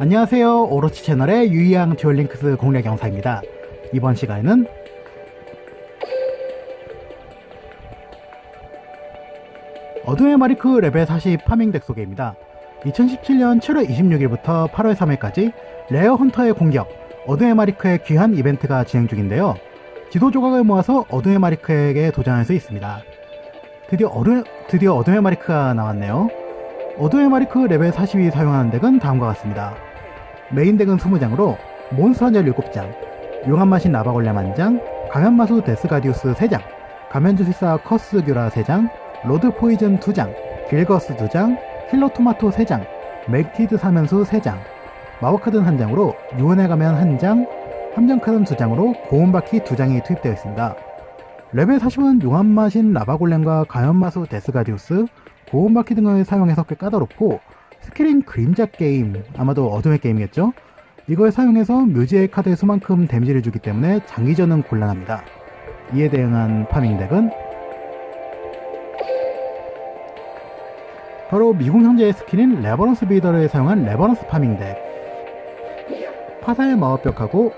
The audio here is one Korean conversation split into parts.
안녕하세요. 오로치 채널의 유이양 듀얼링크스 공략 영상입니다. 이번 시간에는 어둠의 마리크 레벨 40 파밍 덱 소개입니다. 2017년 7월 26일부터 8월 3일까지 레어 헌터의 공격, 어둠의 마리크의 귀한 이벤트가 진행 중인데요. 지도 조각을 모아서 어둠의 마리크에게 도전할 수 있습니다. 드디어, 어둠, 드디어 어둠의 마리크가 나왔네요. 어둠의 마리크 레벨 40이 사용하는 덱은 다음과 같습니다. 메인 덱은 20장으로 몬스터 한절 7장, 용한 마신 나바골렘 1장, 가면마수 데스가디우스 3장, 가면주술사 커스규라 3장, 로드 포이즌 2장, 길거스 2장, 힐러 토마토 3장, 맥티드 사면수 3장, 마법카드 1장으로 유언의 가면 1장, 함정카드 2장으로 고온바퀴 2장이 투입되어 있습니다. 레벨 40은 용암마신 라바골렘과 가연마수 데스가디우스, 고온바퀴 등을 사용해서 꽤 까다롭고 스킬인 그림자 게임, 아마도 어둠의 게임이겠죠? 이걸 사용해서 묘지의 카드의 수만큼 데미지를 주기 때문에 장기전은 곤란합니다. 이에 대응한 파밍 덱은 바로 미국 형제의 스킬인 레버런스 비더를 사용한 레버런스 파밍 덱 파사의 마법벽하고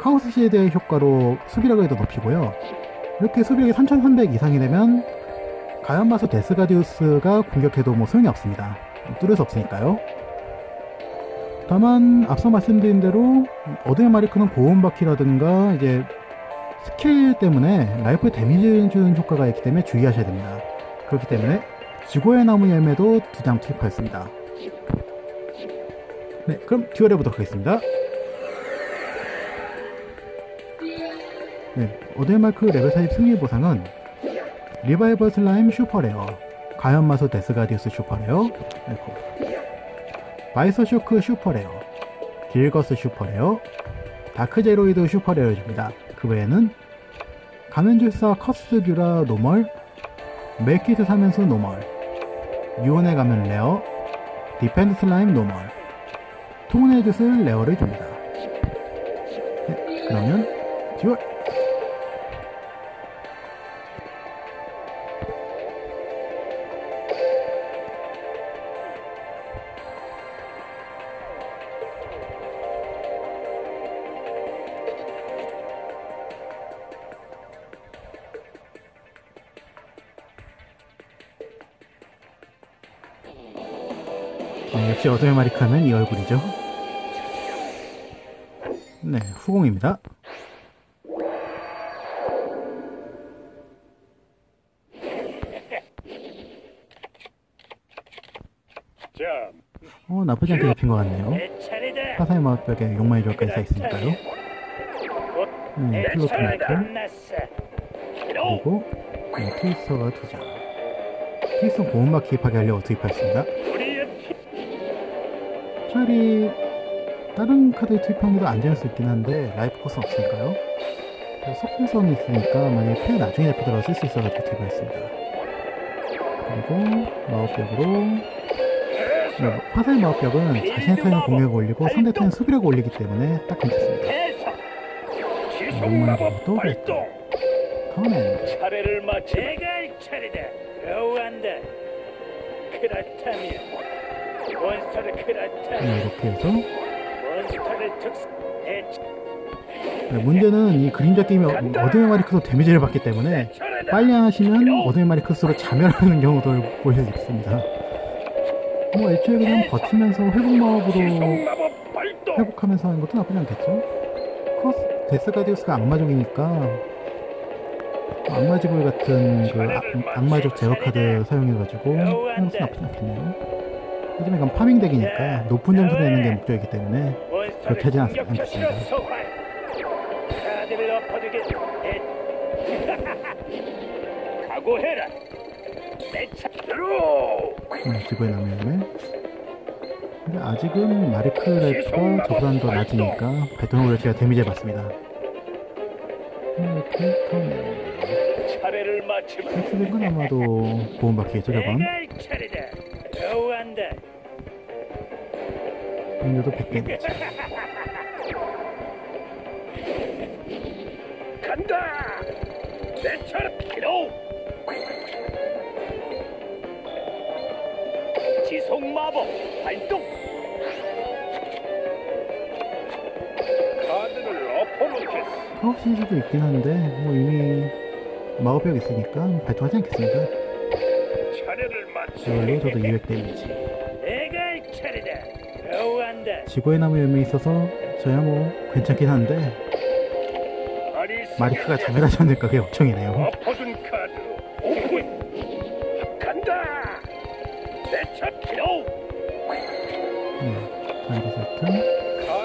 카오스 시드의 효과로 수비력을 더 높이고요 이렇게 수비력이 3300 이상이 되면 가연마수 데스가디우스가 공격해도 뭐 소용이 없습니다 뚫을 수 없으니까요 다만 앞서 말씀드린 대로 어드의 마리크는 고온 바퀴라든가 이제 스킬 때문에 라이프에 데미지 주는 효과가 있기 때문에 주의하셔야 됩니다 그렇기 때문에 지고의 나무 열매도 두 장 투입하였습니다. 네, 그럼 듀얼 해 보도록 하겠습니다. 네, 어델마크 레벨 40 승리 보상은 리바이벌 슬라임 슈퍼레어, 가연마소 데스가디우스 슈퍼레어, 바이서 쇼크 슈퍼레어, 길거스 슈퍼레어, 다크제로이드 슈퍼레어를 줍니다. 그 외에는 가면줄사 커스규라 노멀, 멜키트 사면수 노멀, 유언에 가면 레어, 디펜드 슬라임 노멀, 통운의 뜻을 레어를 줍니다. 네, 그러면 듀얼! 네, 역시 어둠의 마리카는 이 얼굴이죠. 네, 후공입니다. 자, 어, 나쁘지 않게 잡힌 것 같네요. 화사의 마법벽에 용마의 조각까지. 네, 내 필로 차례가 토마토, 끝났어. 그리고 네, 트위스터가 두 장. 트위스터 고음바퀴 파괴하려고 투입하였습니다. 차라리 다른 카드 투입하는 게도 안전할 수 있긴 한데 라이프 코스는 없으니까요. 속공성이 있으니까 만약에 패 나중에 잡히더라도 쓸 수 있어가지고 투입하였습니다. 그리고 마법벽으로 네, 화살 마법벽은 자신의 타임을 공격을 올리고 상대 타임 수비력을 올리기 때문에 딱 괜찮습니다. 마법 또 발동. 턴엔 차례를 맞춰. 내가 할 차례다. 겨우 한다. 그렇다면 이렇게 해서 네, 문제는 이 그림자 게임이 어- 어둠의 마리크도 데미지를 받기 때문에 차례다. 빨리 하시면 어둠의 마리크스로 자멸하는 경우도 보실 수 있습니다. 뭐 애초에 그냥 버티면서 회복 마법으로. 회복하면서 하는 것도 나쁘지 않겠죠? 커스, 데스가디우스가 악마족이니까 악마지불 같은 그 악, 악마족 제어 카드 사용해가지고 하는 것도 나쁘지 않겠네요. 하지만 이건 파밍 덱이니까 높은 점수를 내는 게 목적이기 때문에 그렇게 하진 않- 않겠습니다. 카드를 엎어두게. 각오해라. 내 차례로. 네, 지구의 남용에 근데 아직은 마리크 랩과 저보다는 더 낮으니까 발동으로 제가 데미지를 받습니다. 네, 이렇게 턴 차례를 마치면 텍스된 건 아마도 고음바퀴겠죠 저건. 겨우 한다. 능력도 100개. 간다. 내철 필요. 지속 마법 발동. 카드를 엎어놓겠어. 파워신지도 있긴 한데 뭐 이미 마법벽 있으니까 발동하지 않겠습니다. 마치 저도 200 데미지. 지구의 나무 열매 있어서 저야 뭐 괜찮긴 한데 마리크가 자멸하지 않을까 그게 걱정이네요. 네, 단지 세트.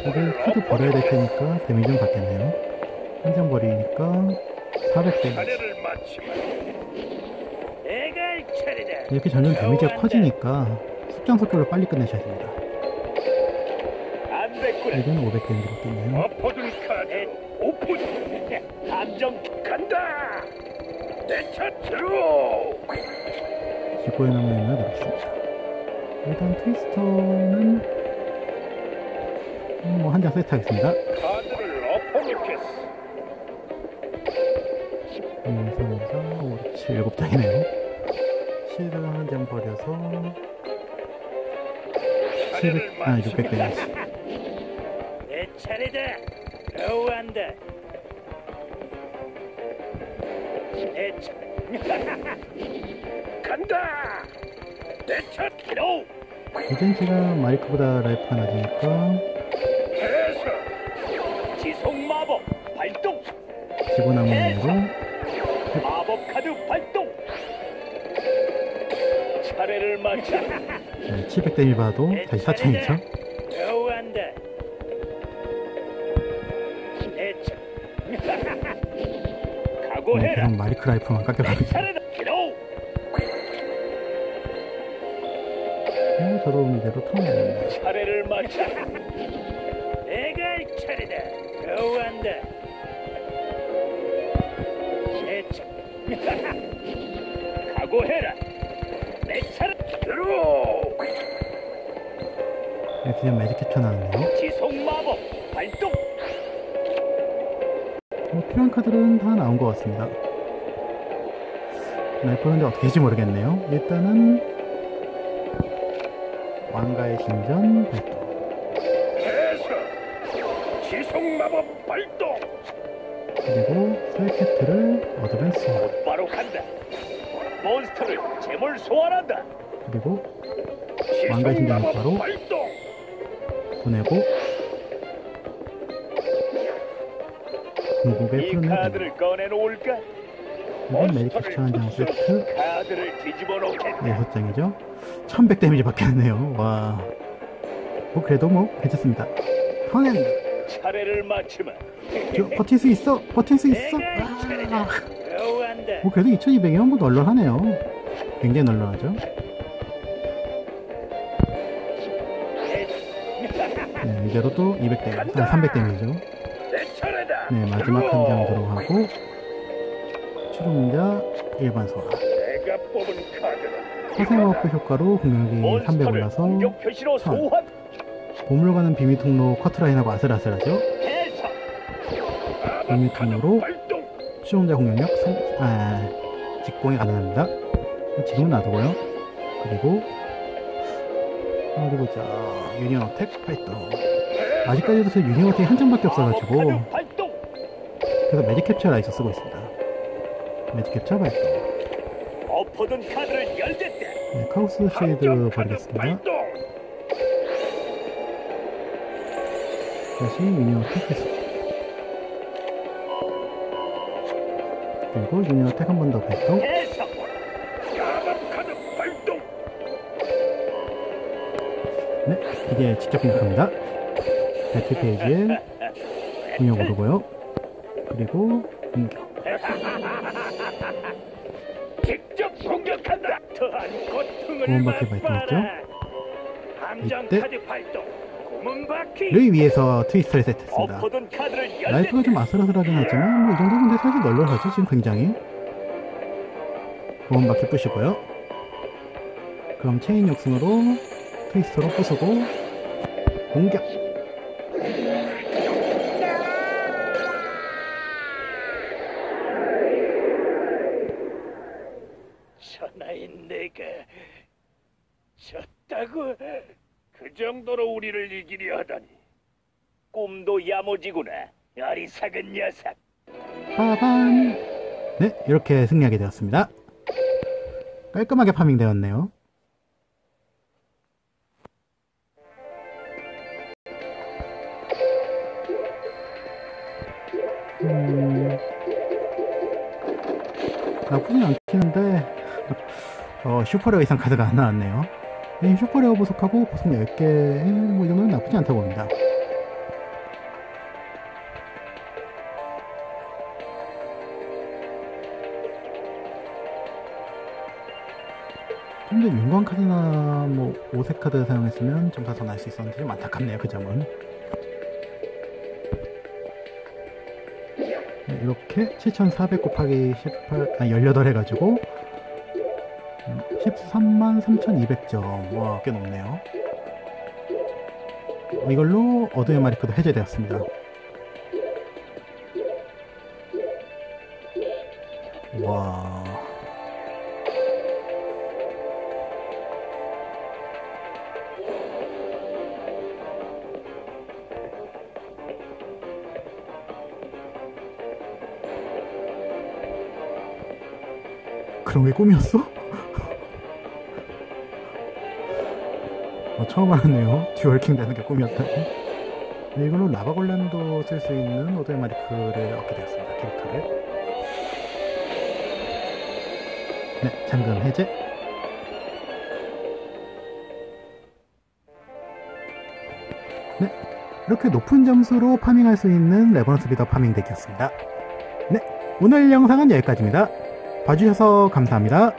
이게 카드 버려야 될 테니까 데미지 좀 받겠네요. 한 장 버리니까 400 데미지. 차례를 마치면 내가 할 차례다. 이렇게 점점 데미지가. 커지니까 속전속결로 빨리 끝내셔야 됩니다. 이건 500 데미지 받겠네요. 엎어둔 카드 오픈. 감정 간다. 내차 들어. 지구의 나무 열매 들었습니다. 일단 트위스터는 뭐한 장 세트하겠습니다. 1, 3, 4, 5, 6, 7, 7장이네요. 실을 한 장 버려서 700, 아, 600 데미지. 내 차례다. 겨우한다. 내 차. 간다. 내차 기도. 이젠 제가 마이크보다 라이프가 낮으니까 지속 마법 발동. 지구나무 열매로 마법 카드 발동. 네, 700 데미지 받아도 다시 4창이죠. 겨우한다. 내 차. 네, 각오해라. 그럼 마이크 라이프만 내 깎여갑니다. 저도 이대로 턴을 차례를 맞춰. 내가 할 차례다. 겨우한다. 각오해라. 내 차례. 네, 드디어 매직 캡처 나왔네요. 지속 마법 발동. 뭐 필요한 카드는 다 나온 것 같습니다. 라이프는데 어떻게 될지 모르겠네요. 일단은 왕가의 신전 발동 해서 지속 마법 발동. 그리고 셀캐트를 어드밴스 바로 간다. 몬스터를 재물 소환한다. 그리고 신전 마법 바로. 보내고 이 풀어내야 됩니다. 이건 매직 캡처 한 장 세트 놓겠네. 6장이죠 1100 데미지 받겠네요 와. 뭐 그래도 뭐 괜찮습니다 턴앤드 차례를 맞추면 저 버틸 수 있어 버틸 수 있어 아. 뭐 그래도 2200이면 뭐 널널하네요 굉장히 널널하죠 이제로 또 200 데미지 아300 데미지죠 내 차례다. 네 마지막 한 장 들어가고 추종자 일반 카드는 화생워크 효과로 공격이 300 몬스터를 올라서 공격 표시로 천. 소환. 보물로 가는 비밀 통로 커트라인하고 아슬아슬하죠 비밀 통로로. 추종자 공격력 성, 아, 직공이 가능합니다. 지금은 놔두고요. 그리고 어디 보자. 유니언 어택 발동. 아직까지도 저 어택이 한 장밖에 없어가지고. 그래서 매직 캡처 라이서 쓰고 있습니다. 매직 캡처 발동. 네, 카오스 쉐이드 버리겠습니다. 다시 어택 했습니다. 그리고 유니언 어택 한 번 더 발동. 네, 이제 직접 공격합니다. 배틀 페이지에 공격 오르고요. 그리고 공격. 직접 공격한다. 고문바퀴. 발동했죠? 이때. 고문바퀴. 를 위해서 트위스터를 세트했습니다. 라이프가 좀 아슬아슬하긴 하지만 뭐 이 정도 근데 사실 널널하죠 지금 굉장히 보험바퀴 부시고요 그럼 체인 욕순으로 트위스터로 부수고 공격 천하인 내가 졌다고 그 정도로 우리를 이기려 하다니 꿈도 야무지구나 어리석은 녀석. 빠밤. 네, 이렇게 승리하게 되었습니다. 깔끔하게 파밍되었네요. 음, 나쁘진 않긴 한데, 어, 슈퍼레어 이상 카드가 안 나왔네요. 네, 슈퍼레어 보석하고 보석 10개, 뭐, 이 정도는 나쁘지 않다고 봅니다. 좀더 윤광 카드나 뭐 오색 카드 사용했으면 좀더더날수 있었는데 좀 안타깝네요 그 점은 네, 이렇게 7400 곱하기 18, 아 18 해가지고 13만 3200점. 와 꽤 높네요. 어, 이걸로 어둠의 마리크도 해제되었습니다. 와. 그런 게 꿈이었어? 어, 처음 알았네요. 듀얼킹 되는 게 꿈이었다니. 네, 이걸로 라바골란도 쓸 수 있는 오드의 마리크를 얻게 되었습니다. 캐릭터를. 네, 잠금 해제. 네, 이렇게 높은 점수로 파밍할 수 있는 레버넌트 리더 파밍 덱이었습니다. 네, 오늘 영상은 여기까지입니다. 봐주셔서 감사합니다.